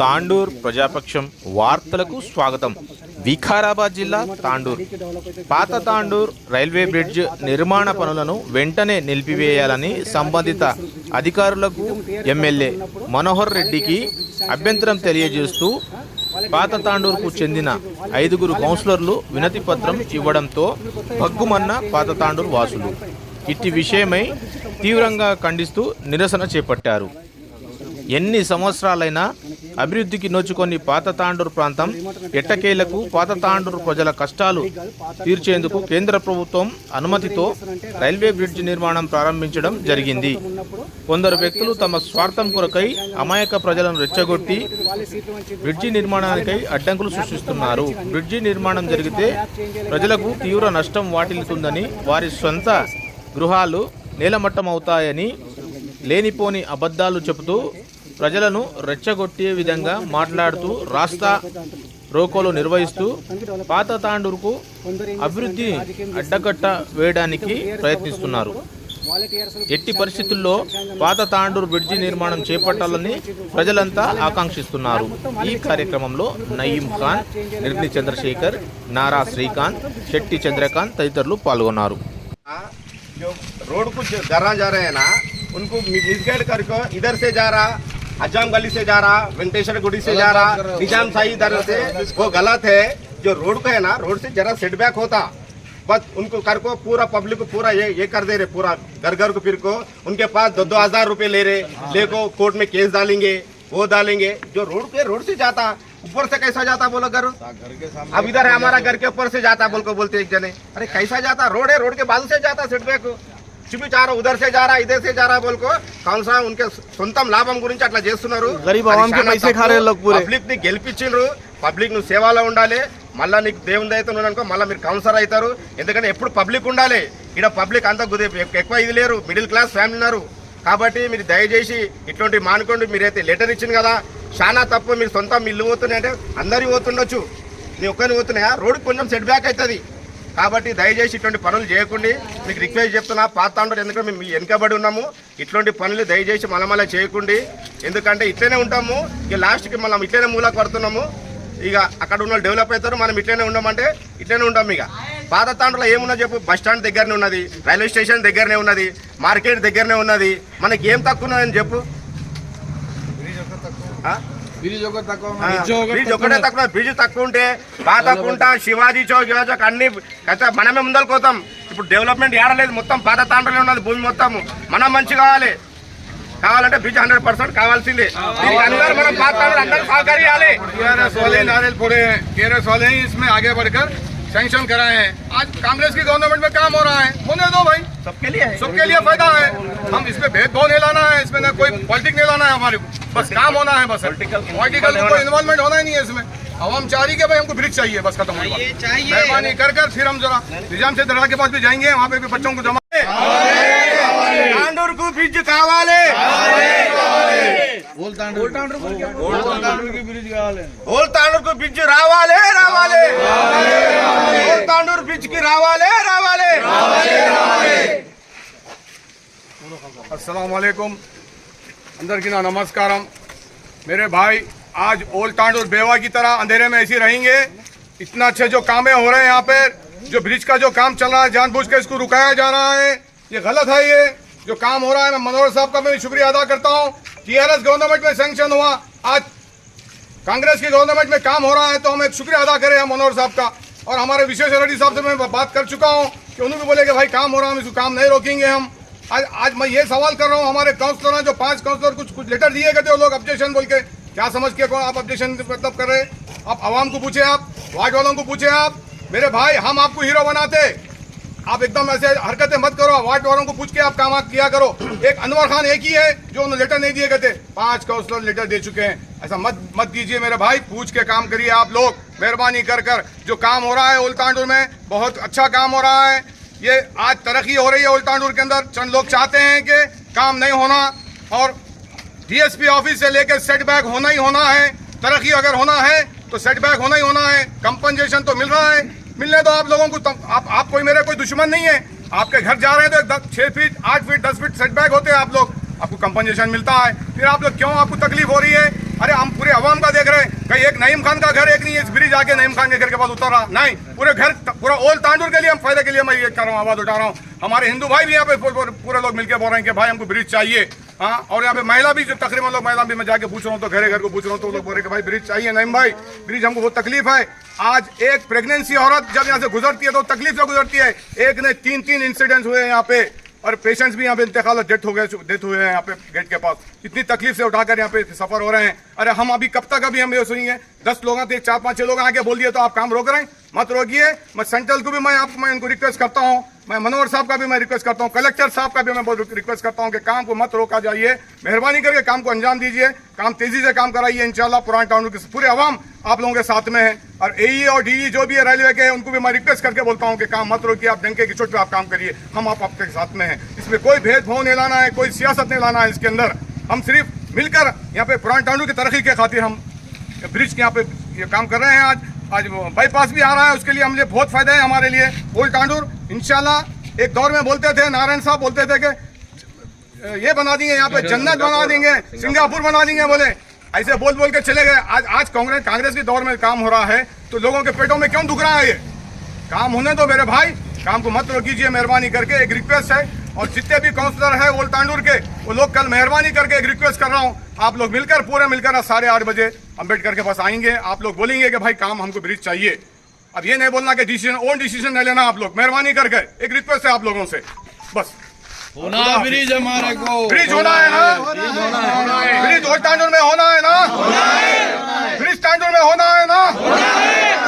తాండూర్ ప్రజాపక్షం వార్తలకు స్వాగతం. వికారాబాద్ జిల్లా తాండూర్. పాత తాండూర్ రైల్వే బ్రిడ్జ్ నిర్మాణ పనులను వెంటనే నిలిపివేయాలని సంబంధిత అధికారులకు ఎమ్మెల్యే మనోహర్ రెడ్డికి అభ్యంతరం తెలియజేస్తూ పాత తాండూర్కు చెందిన ఐదుగురు కౌన్సిలర్లు వినతి పత్రం ఇవ్వడంతో భగ్గుమన్న పాత తాండూర్ వాసులు. ఇట్టి విషయమై తీవ్రంగా ఖండిస్తూ నిరసన చేపట్టారు. ఎన్ని సంవత్సరాలైనా అభివృద్ధికి నోచుకొని పాత తాండూరు ప్రాంతం ఎట్టకేలకు పాత తాండూరు ప్రజల కష్టాలు తీర్చేందుకు కేంద్ర ప్రభుత్వం అనుమతితో రైల్వే బ్రిడ్జ్ నిర్మాణం ప్రారంభించడం జరిగింది. కొందరు వ్యక్తులు తమ స్వార్థం కొరకై అమాయక ప్రజలను రెచ్చగొట్టి బ్రిడ్జి నిర్మాణానికై అడ్డంకులు సృష్టిస్తున్నారు. బ్రిడ్జి నిర్మాణం జరిగితే ప్రజలకు తీవ్ర నష్టం వాటిల్లుతుందని వారి సొంత గృహాలు నేలమట్టమవుతాయని లేనిపోని అబద్ధాలు చెబుతూ ప్రజలను రెచ్చగొట్టే విధంగా మాట్లాడుతూ రాస్తా రోకోలు నిర్వహిస్తూ పాత తాండూరుకు అభివృద్ధి అడ్డకట్ట వేయడానికి ప్రయత్నిస్తున్నారు ఎట్టి పరిస్థితుల్లో పాత తాండూరు బ్రిడ్జి నిర్మాణం చేపట్టాలని ప్రజలంతా ఆకాంక్షిస్తున్నారు ఈ కార్యక్రమంలో నయీం ఖాన్ నిర్మి చంద్రశేఖర్ నారా శ్రీకాంత్ శెట్టి చంద్రకాంత్ తదితరులు పాల్గొన్నారు जो रोड को जो गरा जा रहे हैं ना उनको मिसगाइड करके इधर से जा रहा हजाम गली से जा रहा वेंकटेश्वर गुड़ी से जा रहा निज़ाम शाही इधर से वो गलत है। जो रोड को है ना रोड से जरा सेटबैक होता। बस उनको कर को पूरा पब्लिक को पूरा ये ये कर दे रहे पूरा घर घर को फिर को। उनके पास दो दो हज़ार रुपए ले रहे लेको कोर्ट में केस डालेंगे वो डालेंगे। जो रोड पे रोड से जाता ऊपर से कैसा जाता बोलो घर? अब इधर है हमारा घर के ऊपर से जाता बोल को बोलते एक जने। अरे कैसा जाता? रोड है रोड के बाजू से जाता सेटबैक చూపించారా ఉదర్ సే జారా ఇదే సే జారా బోల్కో. కౌన్సా ఉన్కే సొంతం లాభం గురించి అట్లా చేస్తున్నారు. పబ్లిక్ని గెలిపించిండ్రు. పబ్లిక్ నువ్వు సేవలో ఉండాలి. మళ్ళీ నీకు దేవుని దయతో అనుకో మళ్ళీ మీరు కౌన్సిలర్ అవుతారు. ఎందుకంటే ఎప్పుడు పబ్లిక్ ఉండాలి. ఇక్కడ పబ్లిక్ అంతా ఎక్కువ ఇది లేరు. మిడిల్ క్లాస్ ఫ్యామిలీ ఉన్నారు. కాబట్టి మీరు దయచేసి ఇటువంటి మానుకోండి. మీరైతే లెటర్ ఇచ్చింది కదా. చాలా తప్పు. మీరు సొంతం ఇల్లు పోతున్నాయి అంటే అందరివి పోతుండొచ్చు. నీ ఒక్కరిని పోతున్నాయా? రోడ్డు కొంచెం సెట్ బ్యాక్ అవుతుంది. కాబట్టి దయచేసి ఇటువంటి పనులు చేయకండి. మీకు రిక్వెస్ట్ చెప్తున్నా పాత ఉండరు ఎందుకంటే మేము వెనుకబడి ఉన్నాము. ఇటువంటి పనులు దయచేసి మళ్ళీ మళ్ళీ చేయకండి. ఎందుకంటే ఇట్లనే ఉంటాము. ఇక లాస్ట్కి మనం ఇట్లనే మూలకు పడుతున్నాము ఇక అక్కడ ఉన్న డెవలప్ అవుతారు. మనం ఇట్లనే ఉండమంటే ఇట్లనే ఉంటాం ఇక. పాత తాండ్రలో ఏమున్నా చెప్పు? బస్ స్టాండ్ దగ్గరనే ఉన్నది. రైల్వే స్టేషన్ దగ్గరనే ఉన్నది. మార్కెట్ దగ్గరనే ఉన్నది. మనకి ఏం తక్కువ ఉన్నదని చెప్పు? బ్రిడ్జ్ ఒకటే తక్కువ బ్రిడ్జ్ తక్కువ ఉంటే పాతకుంట శివాజీ చౌక్ యువ చౌక్ అన్ని అయితే మనమే ముందరకు పోతాం ఇప్పుడు డెవలప్మెంట్ ఏడలేదు మొత్తం పాత తాండ్రలో ఉన్నది భూమి మొత్తం మనం మంచి కావాలి కావాలంటే బ్రిడ్జ్ హండ్రెడ్ పర్సెంట్ కావాల్సిందే దీనికి అందరూ మనం పాత తాండ్రలు అందరూ సహకరించాలి टीआरएस वाले नारियल फोड़े हैं टीआरएस वाले ही इसमें आगे बढ़कर सैंक्शन कराए हैं आज कांग्रेस की गवर्नमेंट में काम हो रहा है होने दो भाई सबके लिए है सबके लिए फायदा है हम इसमें भेदभाव नहीं लाना है इसमें ना कोई पॉलिटिक नहीं लाना है हमारे को। बस काम होना है बस। पॉलिटिकल कोई इन्वॉल्वमेंट होना ही नहीं है इसमें। अब हम चाह रही भाई हमको ब्रिज चाहिए बस खत्म मेहरबानी कर कर फिर हम जरा निज़ाम से दरा के पास भी जाएँगे वहाँ पे भी बच्चों को जमा को ब्रिज कावाले ओल तांडूर को ब्रिज रावाले रावाले ओल तांडूर ब्रिज की रावाले रावाले अस्सलाम वालेकुम अंदर की ना नमस्कारम। मेरे भाई, आज ओल्ड तांडूर बेवा की तरह अंधेरे में ऐसे रहेंगे। इतना अच्छे जो कामें हो रहे हैं यहाँ पे, जो ब्रिज का जो काम चल रहा है, जानबूझ के इसको रुकाया जा रहा है। ये गलत है ये। जो काम हो रहा है, मैं मनोहर साहब का मैं शुक्रिया अदा करता हूँ। टीआरएस गवर्नमेंट में सैंक्शन हुआ। आज कांग्रेस की गवर्नमेंट में काम हो रहा है तो हम एक शुक्रिया अदा करें हम मनोहर साहब का। और हमारे विशेष रेड्डी साहब से मैं बात कर चुका हूँ कि उन्होंने भी बोले कि भाई, काम हो रहा है, हम इसको काम नहीं रोकेंगे हम। आज आज मैं ये सवाल कर रहा हूँ, हमारे काउंसलर जो पाँच काउंसलर कुछ कुछ लेटर दिए गए थे, वो लोग ऑब्जेक्शन बोल के, क्या समझ के कौन आप ऑब्जेक्शन मतलब कर रहे आप आवाम को पूछे आप वार्ड वालों को पूछे आप, मेरे भाई, हम आपको हीरो बनाते। आप एकदम ऐसे हरकतें मत करो वार्ड वालों को पूछ के आप काम किया करो। एक अनवर खान एक ही है, जो उन्होंने लेटर नहीं दिए गए थे। पाँच काउंसलर लेटर दे चुके हैं। ऐसा मत मत कीजिए मेरे भाई, पूछ के काम करिए आप लोग। मेहरबानी कर कर। जो काम हो रहा है उल्टांडूर में, बहुत अच्छा काम हो रहा है। ये आज तरक्की हो रही है उल्टांडूर के अंदर। चंद लोग चाहते हैं कि काम नहीं होना और डीएसपी ऑफ़िस से लेकर सेटबैक होना ही होना है। तरक्की अगर होना है तो सेटबैक होना ही होना है। कंपनसेशन तो मिल रहा है। मिलने तो आप लोगों को तब आप, आप कोई मेरे कोई दुश्मन नहीं है। आपके घर जा रहे हैं तो छह फीट आठ फीट दस फीट सेटबैक होते हैं आप लोग। आपको कंपनसेशन मिलता है। फिर आप लोग क्यों आपको तकलीफ़ हो रही है? अरे हम पूरे अवाम का देख रहे हैं। कहीं एक नईम खान का घर एक नहीं इस ब्रिज आके नईम खान के घर के पास उतर रहा। नहीं, पूरे घर, पूरा ओल तांडुर के लिए हम फ़ायदे के लिए मैं ये कर रहा हूँ, आवाज़ उठा रहा हूँ। हमारे हिंदू भाई भी यहाँ पे पूरे- लोग मिलकर बोल रहे हैं कि भाई हमको ब्रिज चाहिए। हाँ और यहाँ पे महिला भी जो तकरीबन लोग महिला भी मैं जाके पूछ रहा हूँ तो घरे घर को पूछ रहा हूँ तो लोग बोल रहे भाई ब्रिज चाहिए नईम भाई, ब्रिज हमको बहुत तकलीफ़ है। आज एक प्रेगनेंसी औरत जब यहाँ से गुजरती है तो तकलीफ़ से गुजरती है। एक ने तीन तीन इंसिडेंट हुए हैं यहाँ पे। और पेशेंट्स भी यहाँ पे इंतकाल डेथ हो गए डेथ हुए हैं यहाँ पे गेट के पास। इतनी तकलीफ़ से उठाकर यहाँ पे सफ़र हो रहे हैं। अरे हम अभी कब तक अभी हम ये सुनेंगे? दस लोग थे चार, पाँच, छह लोग आके बोल दिए तो आप काम रोक रहे हैं? मत रोकिए मैं सेंट्रल को भी मैं आपको मैं उनको रिक्वेस्ट करता हूँ। मैं मनोहर साहब का भी मैं रिक्वेस्ट करता हूँ कलेक्टर साहब का भी मैं बहुत रिक्वेस्ट करता हूँ कि काम को मत रोका जाइए, मेहरबानी करके काम को अंजाम दीजिए, काम तेज़ी से काम कराइए, इंशाल्लाह पुराने टाउन के पूरे आवाम आप लोगों के साथ में है। और एई और डीई जो भी है रेलवे के उनको भी मैं रिक्वेस्ट करके बोलता हूँ कि काम मत रोकिए, आप डंके की चोट पे आप काम करिए, हम आप आपके साथ में हैं। इसमें कोई भेदभाव नहीं लाना है, कोई सियासत नहीं लाना है इसके अंदर। हम सिर्फ़ मिलकर यहाँ पे पुराने टाउन की तरक्की के खातिर हम ब्रिज के यहाँ पे ये काम कर रहे हैं आज। आज बाईपास भी आ रहा है, उसके लिए हम लिए बहुत फ़ायदा है हमारे लिए। ओल्ड टांडूर इंशाल्लाह, एक दौर में बोलते थे, नारायण साहब बोलते थे कि ये बना देंगे, यहाँ पे जन्नत बना देंगे, सिंगापुर बना देंगे बोले। ऐसे बोल बोल के चले गए। आज आज कांग्रेस कांग्रेस के दौर में काम हो रहा है तो लोगों के पेटों में क्यों दुख रहा है ये? काम होने दो मेरे भाई, काम को मत रोकीजिए मेहरबानी करके एक रिक्वेस्ट है, और जितने भी काउंसलर है ओल्ड तांडूर के, वो लोग कल मेहरबानी करके एक रिक्वेस्ट कर रहा हूँ। आप लोग मिलकर, पूरे मिलकर साढ़े आठ बजे अम्बेडकर के पास आएंगे आप लोग बोलेंगे कि भाई काम हमको ब्रिज चाहिए अब ये नहीं बोलना कि डिसीजन ओन डिसीजन नहीं लेना आप लोग मेहरबानी करके एक रिक्वेस्ट है आप लोगों से बस होना ब्रिज हमारे को ब्रिज होना है ना ब्रिज ओल्ड तांडूर में होना है ना ब्रिज तांडूर में होना है ना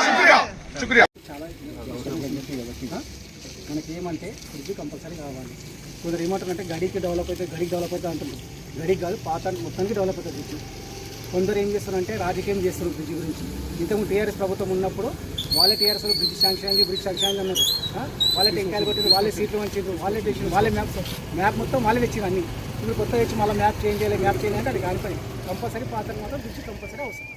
शुक्रिया शुक्रिया చాలా అవసరం కాబట్టి మనకి ఏమంటే ఫ్రిడ్జ్ కంపల్సరీ కావాలి కొందరు ఏమంటారంటే గడికి డెవలప్ అవుతుంది గడికి డెవలప్ అవుతుంది అంటున్నారు గడికి కాదు పాత మొత్తానికి డెవలప్ అవుతుంది ఫ్రిడ్జ్ కొందరు ఏం చేస్తారంటే రాజకీయం చేస్తారు బ్రిడ్జ్ గురించి. ఇంతకుముందు టీఆర్ఎస్ ప్రభుత్వం ఉన్నప్పుడు వాళ్ళే టీఆర్ఎస్ బ్రిడ్జ్ శాంక్షన్ అయింది బ్రిడ్జ్ శాంక్షన్ అయింది అన్నారు? వాళ్ళే టెంకాయలు కొట్టింది వాళ్ళే సీట్లు వంచారు వాళ్ళే తెచ్చింది వాళ్ళే మ్యాప్ మ్యాప్ మొత్తం వాళ్ళే తెచ్చింది అన్ని. ఇప్పుడు కొత్తగా వచ్చి మళ్ళీ మ్యాప్ చేంజ్ చేయాలి మ్యాప్ చేయాలి అంటే అది కానిపోయింది కంపల్సరీ పాత మాత్రం బ్రిడ్జ్ కంపల్సరీ అవసరం.